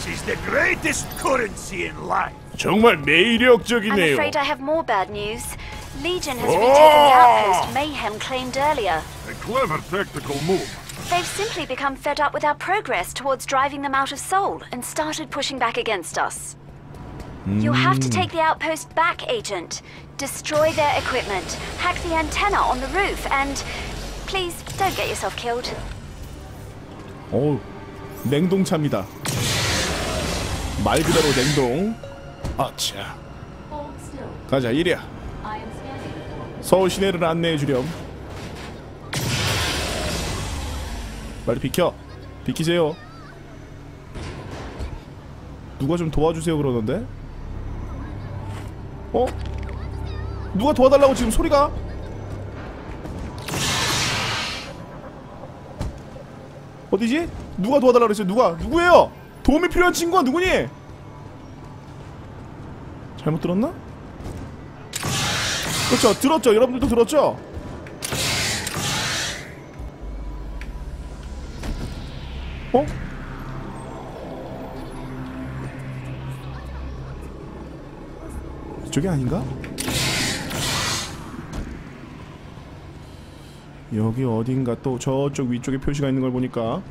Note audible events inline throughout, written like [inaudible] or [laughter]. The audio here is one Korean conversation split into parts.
Patience is the greatest currency in life. 정말 I'm 매력적이네요. afraid I have more bad news. Legion has retaken the outpost Mayhem claimed earlier. A clever tactical move. They've simply become fed up with our progress towards driving them out of Seoul and started pushing back against us. You'll have to take the outpost back, Agent. Destroy their equipment, hack the antenna on the roof, and please don't get yourself killed. 오, 냉동차입니다. 말 그대로 냉동. 아차. 가자, 이리야. 서울 시내를 안내해 주렴. 빨리 비켜. 비키세요. 누가 좀 도와주세요 그러는데? 어? 누가 도와달라고 지금 소리가? 어디지? 누가 도와달라고 그랬어요? 누가? 누구예요? 도움이 필요한 친구가 누구니? 잘못 들었나? 그렇죠 들었죠 여러분들도 들었죠? 어? 저게 아닌가? 여기 어딘가 또 저쪽 위쪽에 표시가 있는 걸 보니까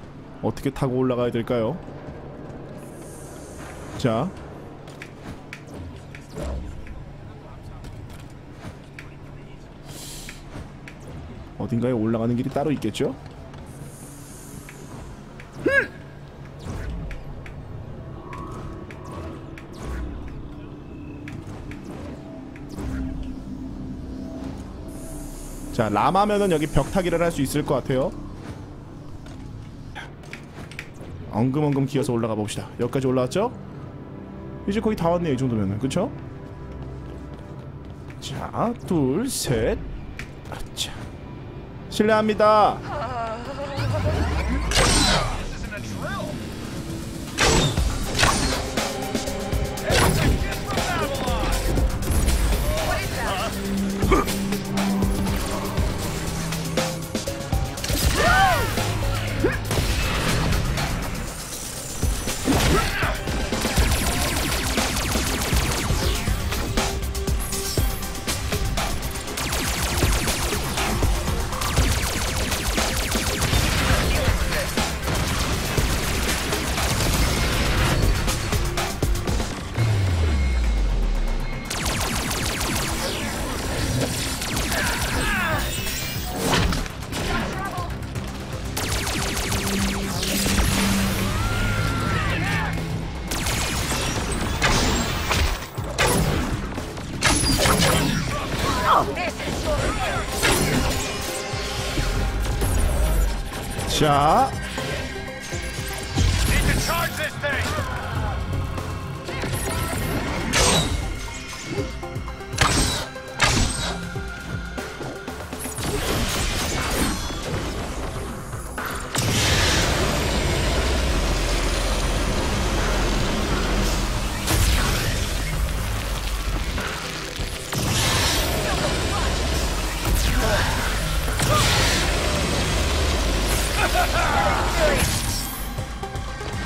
어떻게 타고 올라가야 될까요? 자 어딘가에 올라가는 길이 따로 있겠죠? 자 라마면은 여기 벽타기를 할 수 있을 것 같아요 엉금엉금 기어서 올라가 봅시다 여기까지 올라왔죠? 이제 거의 다 왔네요 이 정도면은. 그쵸? 자 둘셋. 아차 실례합니다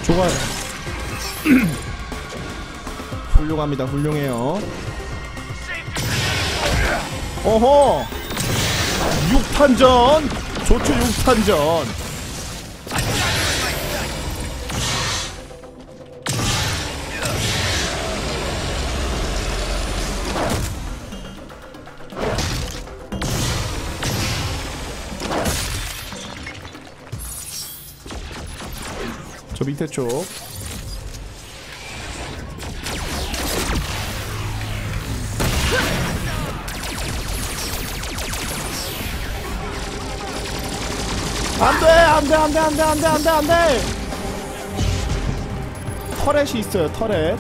좋아요. [clears throat] 훌륭합니다. 훌륭해요. 어허! 6탄전! 좋죠 6탄전 저 밑에 쪽. 안돼 안돼 안돼 안돼 안돼 안돼! 안돼 터렛이 있어요 터렛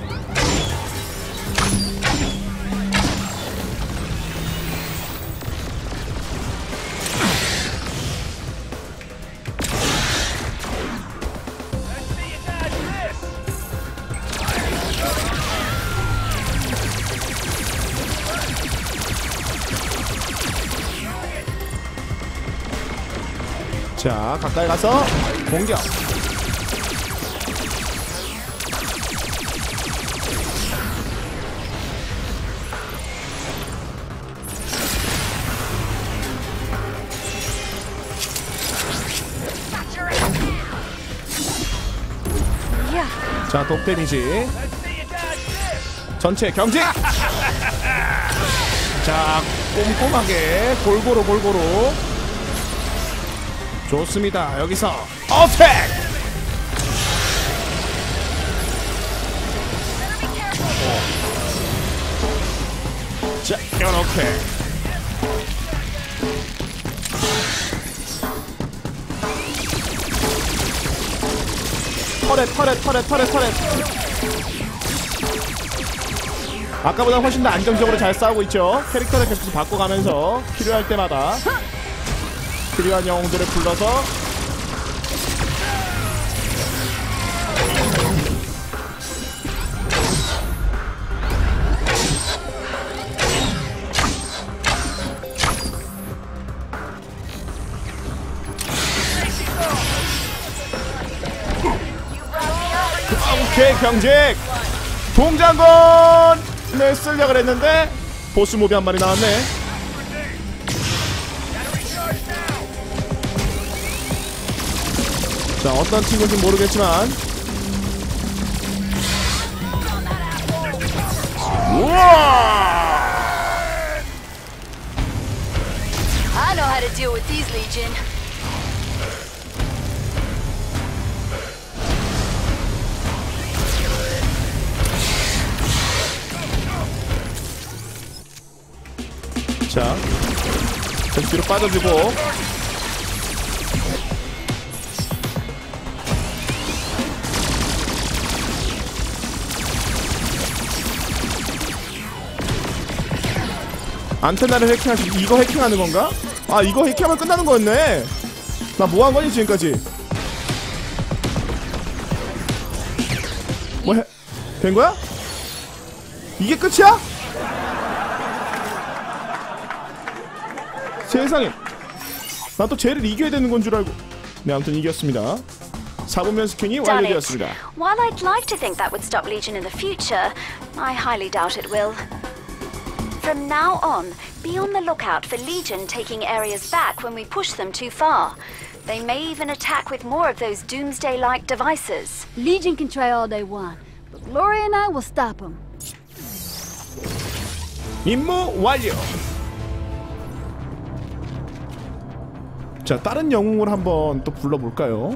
가까이 가서 공격 자, 독 데미지. 전체 경직! 자, 꼼꼼하게 골고루 골고루 좋습니다. 여기서 어택. 자, 이렇게. 터렛, 터렛, 터렛, 터렛, 터렛. 아까보다 훨씬 더 안정적으로 잘 싸우고 있죠. 캐릭터를 계속 바꿔가면서 필요할 때마다 필요한 영웅들을 불러서 오케이 경직! 동장군! 네 쓰려고 했는데 보스 모비 한 마리 나왔네 자 어떤 친구인지 모르겠지만 우와 I know how to deal with these, Legion. 자, 좀 뒤로 빠져주고 안테나를 해킹하시 이거 해킹하는 건가? 아 이거 해킹하면 끝나는 거였네 나 뭐 한 거니 지금까지 뭐 해, 된 거야? 이게 끝이야? 세상에 나 또 쟤를 이겨야 되는 건 줄 알고 네 아무튼 이겼습니다 4분 면 스캔이 Done it. 완료되었습니다 While I'd like to think that would stop Legion in the future, I highly doubt it will. From now on, be on the lookout for Legion taking areas back when we push them too far. They may even attack with more of those doomsday like devices. Legion can try all they want, but Gloria and I will stop them. 임무 완료 자 다른 영웅을 한번 또 불러볼까요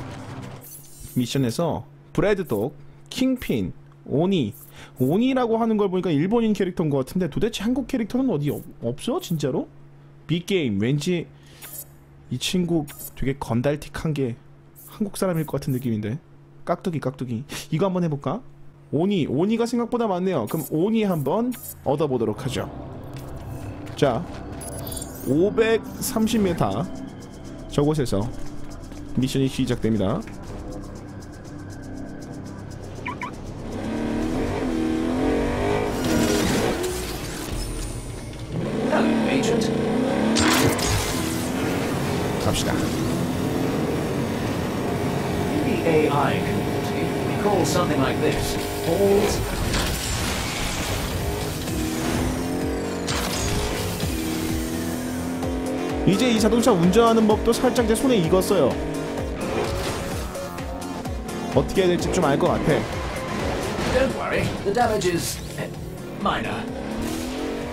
미션에서 브래드독, 킹핀, 오니 오니라고 하는 걸 보니까 일본인 캐릭터인 것 같은데 도대체 한국 캐릭터는 어디 없, 없어? 진짜로? 빅게임. 왠지 이 친구 되게 건달틱한 게 한국 사람일 것 같은 느낌인데. 깍두기 깍두기. 이거 한번 해볼까? 오니 오니가 생각보다 많네요. 그럼 오니 한번 얻어보도록 하죠. 자 530m 저곳에서 미션이 시작됩니다 like this balls. 이제 이 자동차 운전하는 법도 살짝 제 손에 익었어요 어떻게 해야 될지 좀 알 것 같아 Don't worry, the damage is eh, minor.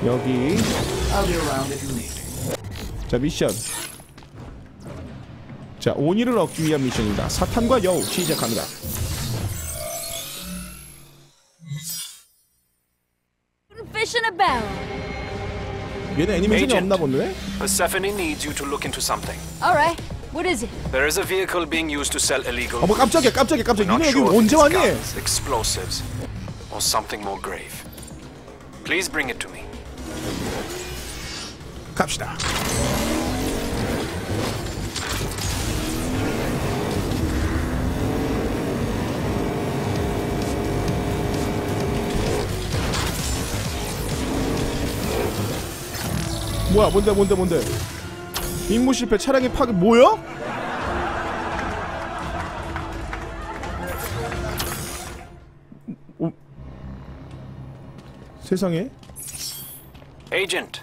여기 I'll be around if you need. 자 미션 자 오니를 얻기 위한 미션입니다 사탄과 여우 시작합니다 얘는 애니메이션이 Agent. 없나 보네 Persephone needs you to look into something. All right, what is it? There is a vehicle being used to sell illegal. 어머 깜짝이야 깜짝이야 깜짝이야 Not 니네 여기 sure if 언제 it's 왔니? guns, explosives, or something more grave. Please bring it to me. 갑시다 뭐야 뭔데 뭔데 뭔데 임무 실패 차량의 파괴 뭐야? 어? 세상에 Agent,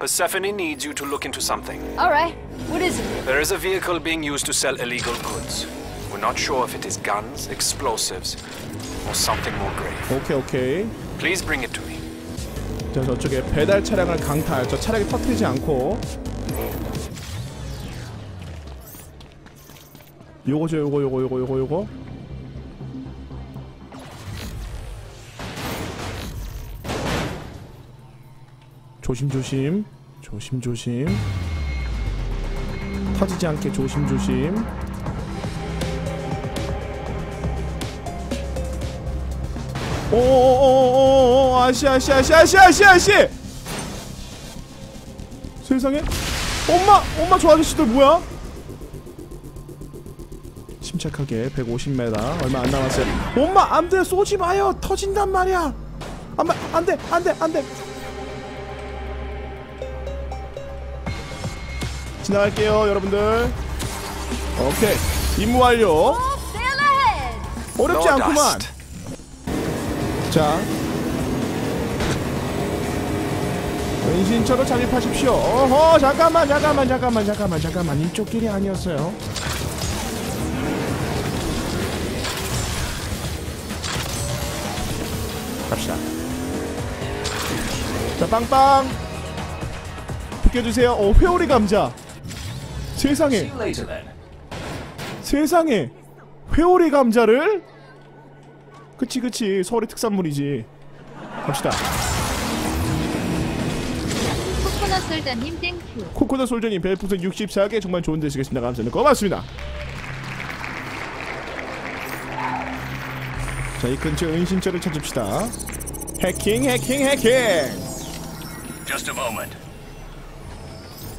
Persephone needs you to look into something. All right, what is it? There is a vehicle being used to sell illegal goods. We're not sure if it is guns, explosives, or something more grave. 오케이 오케이. Please bring it to me. 자 저쪽에 배달 차량을 강탈. 저 차량이 터뜨리지 않고. 요거죠 요거 요거 요거 요거 요거. 조심 조심 조심 조심. 터지지 않게 조심 조심. 오오오오오 아씨 아씨 아씨 아씨 아씨 아씨. 세상에? 엄마 엄마 저 아저씨들 뭐야? 침착하게 150m 얼마 안 남았어요. 엄마 안돼 쏘지 마요. 터진단 말이야. 엄마 안돼 안돼 안돼. 지나갈게요 여러분들. 오케이. 임무 완료. Ahead! 어렵지 않구만. 자 은신처로 잠입하십시오. 어허 잠깐만 잠깐만 잠깐만 잠깐만 잠깐만. 이쪽 길이 아니었어요. 갑시다. 자 빵빵. 비켜주세요. 어 회오리 감자. 세상에. 세상에. 회오리 감자를? 그치 그치. 서울의 특산물이지. 갑시다 코코넛 솔더님 땡큐. 코코넛 솔전이 별풍선 64개 정말 좋은 되시겠습니다 감사합니다 고맙습니다 자 이 근처 은신처를 찾읍시다 해킹 해킹 해킹 Just a moment.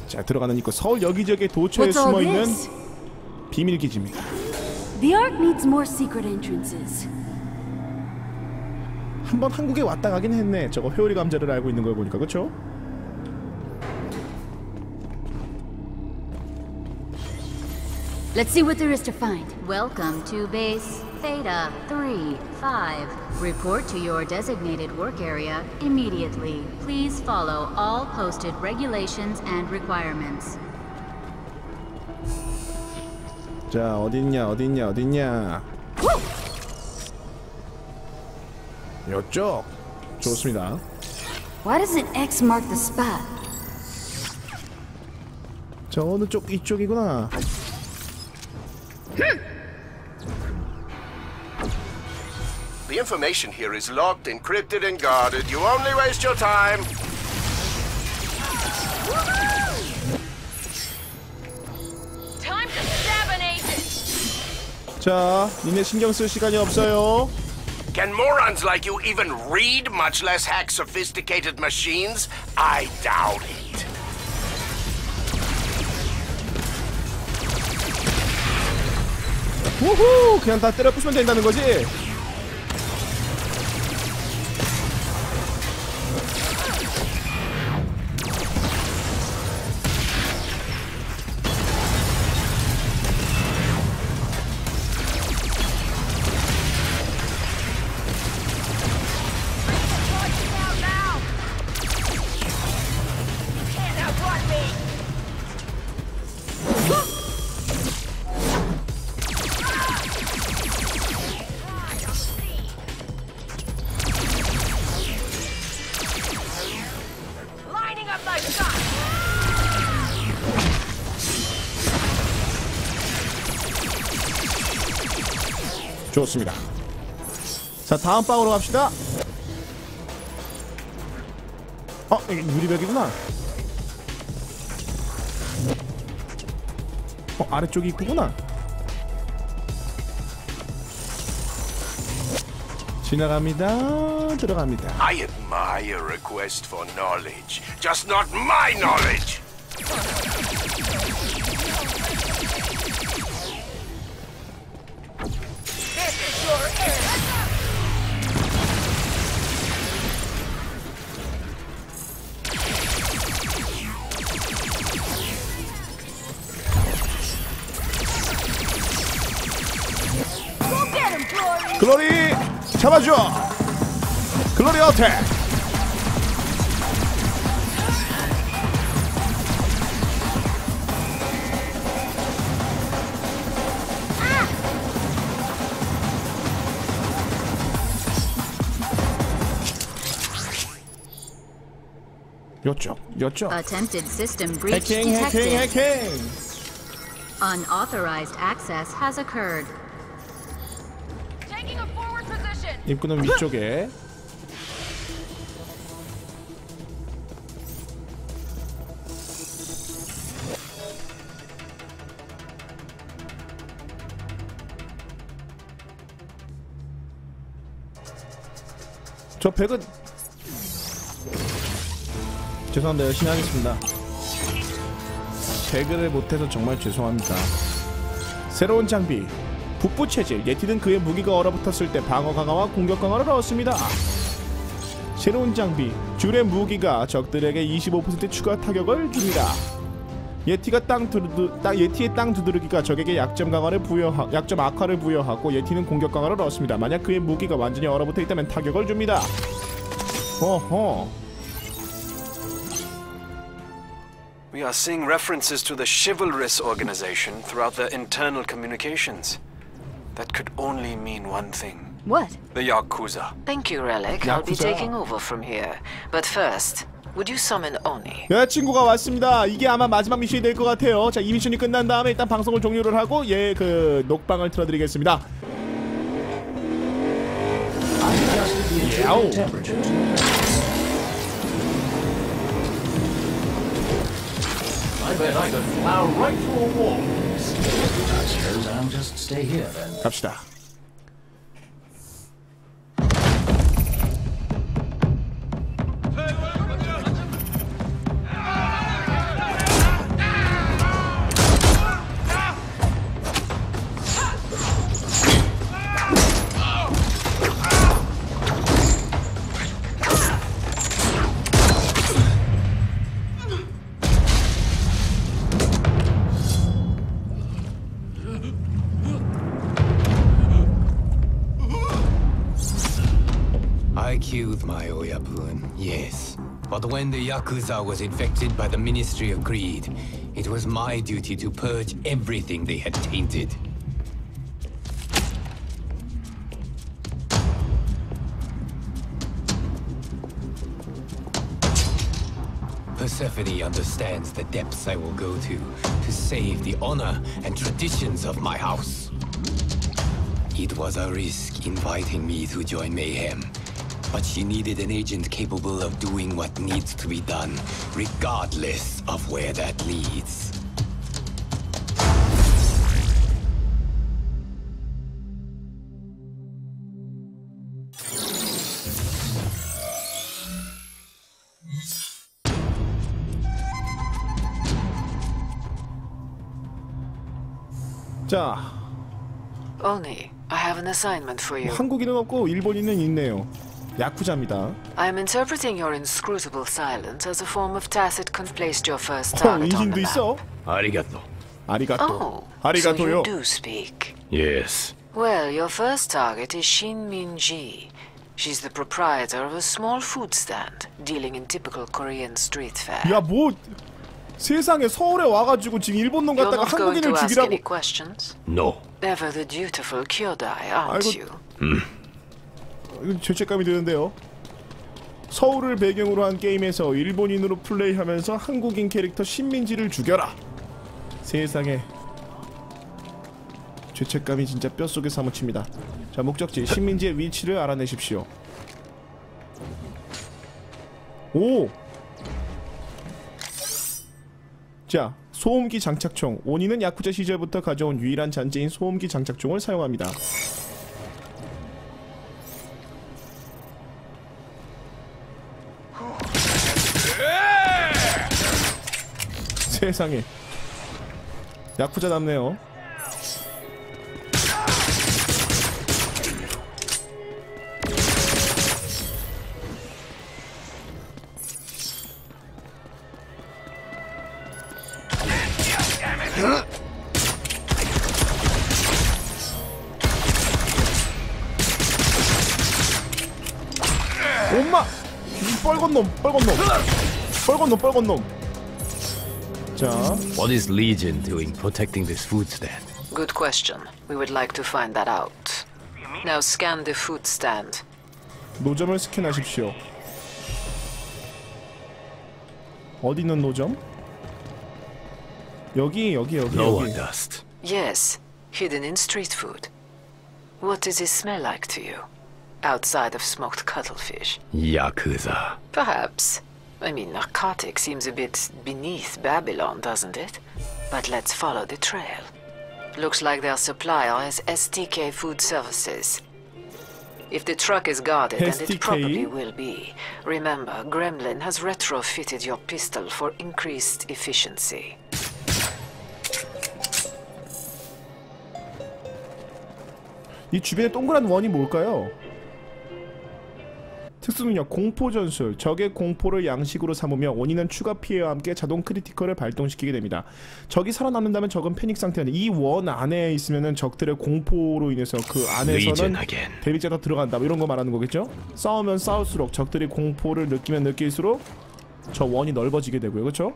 자 들어가는 입구 서울 여기저기 도처에 숨어 있는 this? 비밀 기지입니다 The Ark needs more secret entrances. 한번 한국에 왔다 가긴 했네 저거 회오리 감자를 알고 있는 걸 보니까 그쵸? Let's see what there is to find. Welcome to base Theta 3-5. Report to your designated work area immediately. Please follow all posted regulations and requirements. 자 어딨냐 어딨냐 어딨냐 요쪽 좋습니다 Why doesn't X mark the spot? 자 어느 쪽 이쪽이구나 The information here is locked, encrypted, and guarded. You only waste your time. Time to stab an agent! 자 니네 신경 쓸 시간이 없어요 Can morons like you even read, much less hack sophisticated machines? I doubt it. 우후! 그냥 다 때려 부수면 된다는 거지 다음 방으로 갑시다 어 이게 유리벽이구나 어 아래쪽이 있구나 지나갑니다 들어갑니다 I admire request for knowledge, just not my knowledge. attack. Your job. Your job. Attempted system breach detected. Unauthorized access has occurred. 입구는 위쪽에 저 백은 죄송합니다. 열심히 하겠습니다. 배그를 못해서 정말 죄송합니다. 새로운 장비 북부 체질 예티는 그의 무기가 얼어붙었을 때 방어 강화와 공격 강화를 얻습니다. 새로운 장비 줄의 무기가 적들에게 25% 추가 타격을 줍니다 예티가 땅 두드 땅 예티의 땅 두드러기가 적에게 약점 강화를 부여하 약점 악화를 부여하고 예티는 공격 강화를 얻습니다 만약 그의 무기가 완전히 얼어붙어 있다면 타격을 줍니다 허허 We are seeing references to the chivalrous organization throughout their internal communications. That could only mean one thing. What? The Yakuza. Thank you, Relic. I'll be Yakuza. taking over from here. But first, would you summon Oni? 여자친구가 왔습니다. 이게 아마 마지막 미션이 될 것 같아요. 자, 이 미션이 끝난 다음에 일단 방송을 종료를 하고 얘 그 녹방을 틀어드리겠습니다. Interior Yow. Killed my Oyabun, yes. But when the Yakuza was infected by the Ministry of Greed, it was my duty to purge everything they had tainted. Persephone understands the depths I will go to to save the honor and traditions of my house. It was a risk inviting me to join Mayhem, but she needed an agent capable of doing what needs to be done, regardless of where that leads. 자, Oni, I have an assignment for you. 한국인은 없고 일본인은 있네요. 야쿠자입니다. I'm interpreting your inscrutable silence as a form of tacit con- placed your first 어, target on 인신도 the map. 있어. 아리가또. 아리가또. Oh, so 아리가토요. you do speak. Yes. Well, your first target is Shin Min Ji. She's the proprietor of a small food stand, dealing in typical Korean street fare. 야, 뭐 세상에 서울에 와가지고 지금 일본 놈 You're 갖다가 not going 한국인을 to ask 죽이라고. any questions? No. Ever the dutiful Kyodai, aren't 아이고. you? 이건 죄책감이 드는데요. 서울을 배경으로 한 게임에서 일본인으로 플레이하면서 한국인 캐릭터 신민지를 죽여라. 세상에 죄책감이 진짜 뼛속에 사무칩니다. 자 목적지 신민지의 위치를 알아내십시오. 오. 자 소음기 장착총 오니는 야쿠자 시절부터 가져온 유일한 잔재인 소음기 장착총을 사용합니다. 세상에. 야쿠자 남네요. 엄마! 이 빨간 놈 빨간 놈. 빨간 놈 빨간 놈 자, What is Legion doing protecting this food stand? Good question. We would like to find that out. Now scan the food stand. 노점을 스캔하십시오. 어디 있는 노점? 여기 여기 여기 Lower 여기. dust. Yes, hidden in street food. What does it smell like to you? Outside of smoked cuttlefish? Yakuza. Perhaps. I mean, narcotic seems a bit beneath Babylon, doesn't it? But let's follow the trail. Looks like their supplier is STK Food Services. If the truck is guarded, and STK? it probably will be, remember, Gremlin has retrofitted your pistol for increased efficiency. 이 주변에 동그란 원이 뭘까요? 특수능력 공포 전술 적의 공포를 양식으로 삼으며 원인은 추가 피해와 함께 자동 크리티컬을 발동시키게 됩니다. 적이 살아남는다면 적은 패닉 상태인데 이원 안에 있으면은 적들의 공포로 인해서 그 안에서는. 데미지가 더 들어간다 뭐 이런 거 말하는 거겠죠? 싸우면 싸울수록 적들이 공포를 느끼면 느낄수록 저 원이 넓어지게 되고요, 그렇죠?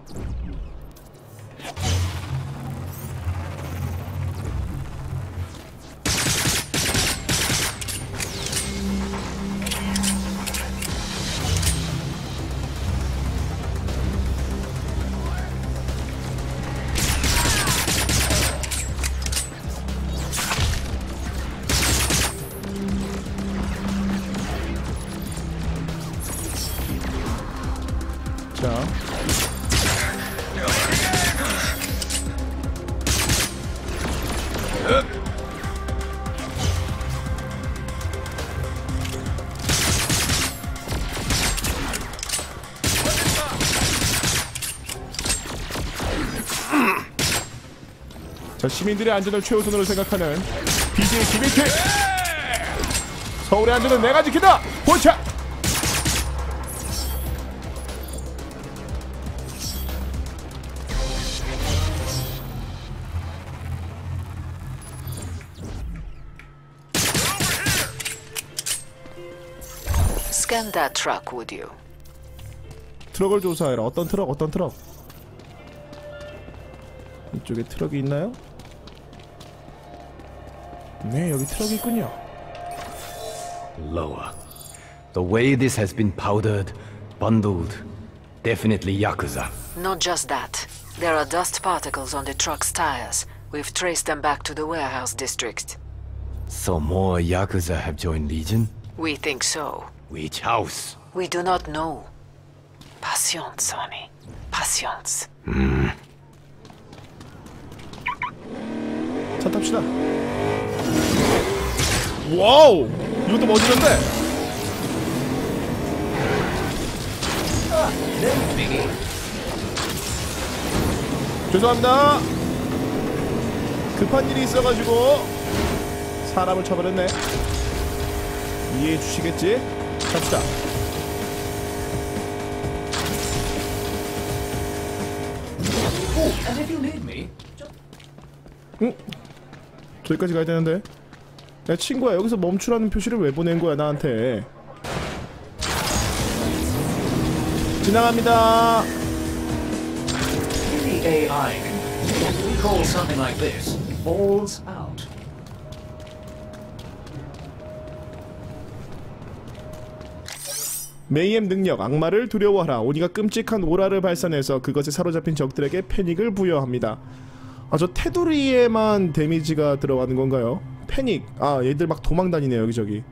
시민들의 안전을 최우선으로 생각하는 BJ 김일태 서울의 안전은 내가 지킨다 보차 Scan that truck, would you? 트럭을 조사해라. 어떤 트럭? 어떤 트럭? 이쪽에 트럭이 있나요? 네, 여기 트럭이 있군요. Lower. The way this has been powdered, bundled, definitely Yakuza. Not just that. There are dust particles on the truck's tires. We've traced them back to the warehouse district. So more Yakuza have joined Legion? We think so. Which house? We do not know. Patience, Sonny. Patience. 차 탑시다. 와우! 이것도 멋지던데? 죄송합니다. 급한 일이 있어가지고 사람을 쳐버렸네. 이해해 주시겠지? 갑시다. 응? 저기까지 가야 되는데. 야 친구야 여기서 멈추라는 표시를 왜 보낸 거야 나한테? 지나갑니다. in the AI community, we call something like this balls out. 메이엠 능력 악마를 두려워하라 오니가 끔찍한 오라를 발산해서 그것에 사로잡힌 적들에게 패닉을 부여합니다 아 저 테두리에만 데미지가 들어가는 건가요? 패닉 아 얘들 막 도망다니네요 여기저기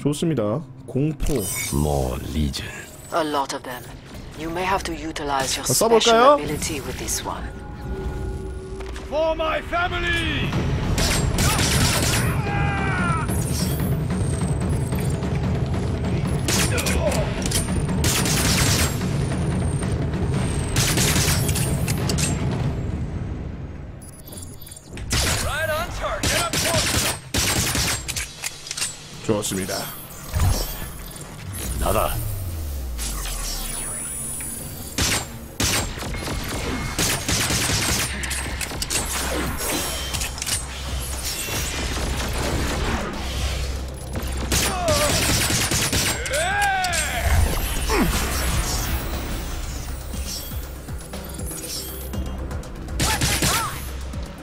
좋습니다 공포 More Legion. A lot of them. You may have to utilize your 자, special 써볼까요? ability with this one. For my family! 좋습니다 나다.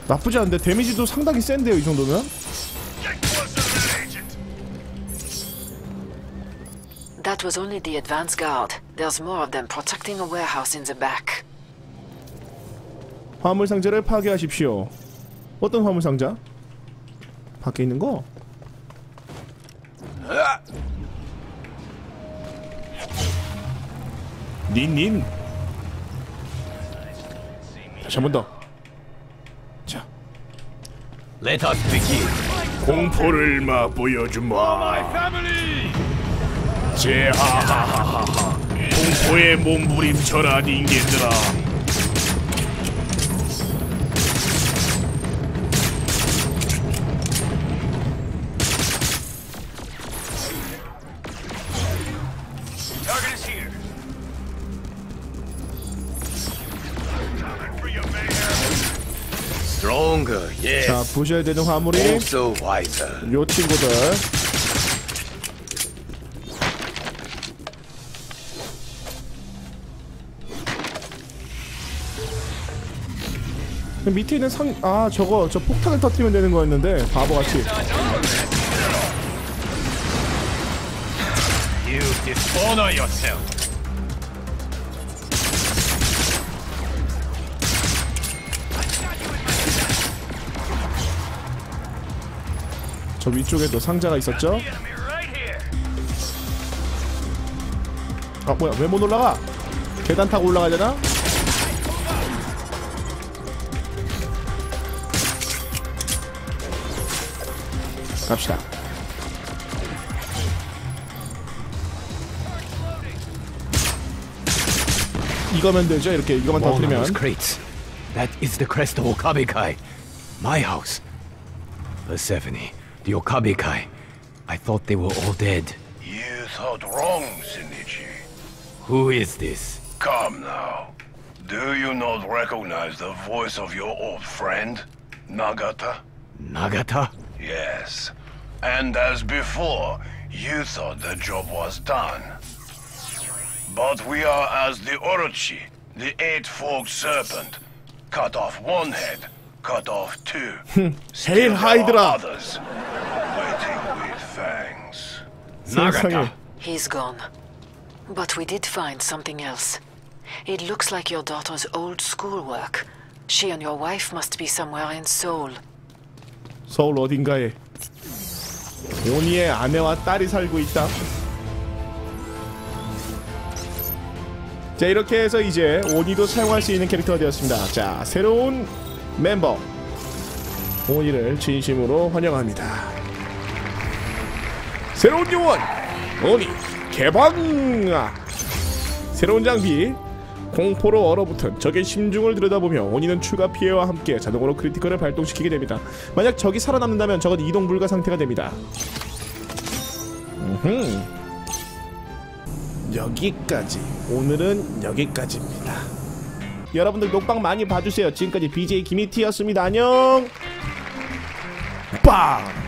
나쁘지 않은데 데미지도 상당히 센데요 이 정도면? That was only the advance guard. There's more of them protecting a warehouse in the back. 화물 상자를 파괴하십시오. 어떤 화물 상자? 밖에 있는 거? 닌닌. 다시 한 번 더. 자, Let us begin. 공포를 맛보여 주마. For my family. 제하하하하. 공포에 몸부림쳐라 닌겐들아. 자 부셔야 되는 화물이 Also wiser. 요 친구들. 밑에 있는 상, 아 저거 저 폭탄을 터뜨리면 되는 거였는데 바보같이. 저 위쪽에도 상자가 있었죠? 아 뭐야 왜 못 올라가? 계단 타고 올라가야 되 나? 갑시다 이거면 되죠 이렇게 이거만 One of those 터뜨리면 crates. That is the crest of Okabekai. My house. Persephone, the Okabekai. I thought they were all dead. You thought wrong, Shinichi. Who is this? Come now. Do you not recognize the voice of your old friend, Nagata? Nagata? Yes. And as before, you thought the job was done. But we are as the Orochi, the eight-forked serpent. Cut off one head, cut off two. [laughs] Hail Hydra! Others, waiting with fangs. Nagata. He's gone. But we did find something else. It looks like your daughter's old schoolwork. She and your wife must be somewhere in Seoul. 서울 어딘가에 오니의 아내와 딸이 살고 있다. 자 이렇게 해서 이제 오니도 사용할 수 있는 캐릭터가 되었습니다. 자 새로운 멤버 오니를 진심으로 환영합니다. 새로운 요원 오니 개방! 새로운 장비 공포로 얼어붙은 적의 심중을 들여다보며 오니는 추가 피해와 함께 자동으로 크리티컬을 발동시키게 됩니다. 만약 적이 살아남는다면 적은 이동 불가 상태가 됩니다. 음흠. 여기까지. 오늘은 여기까지입니다. 여러분들 녹방 많이 봐주세요. 지금까지 BJ 김희티였습니다. 안녕. 빵.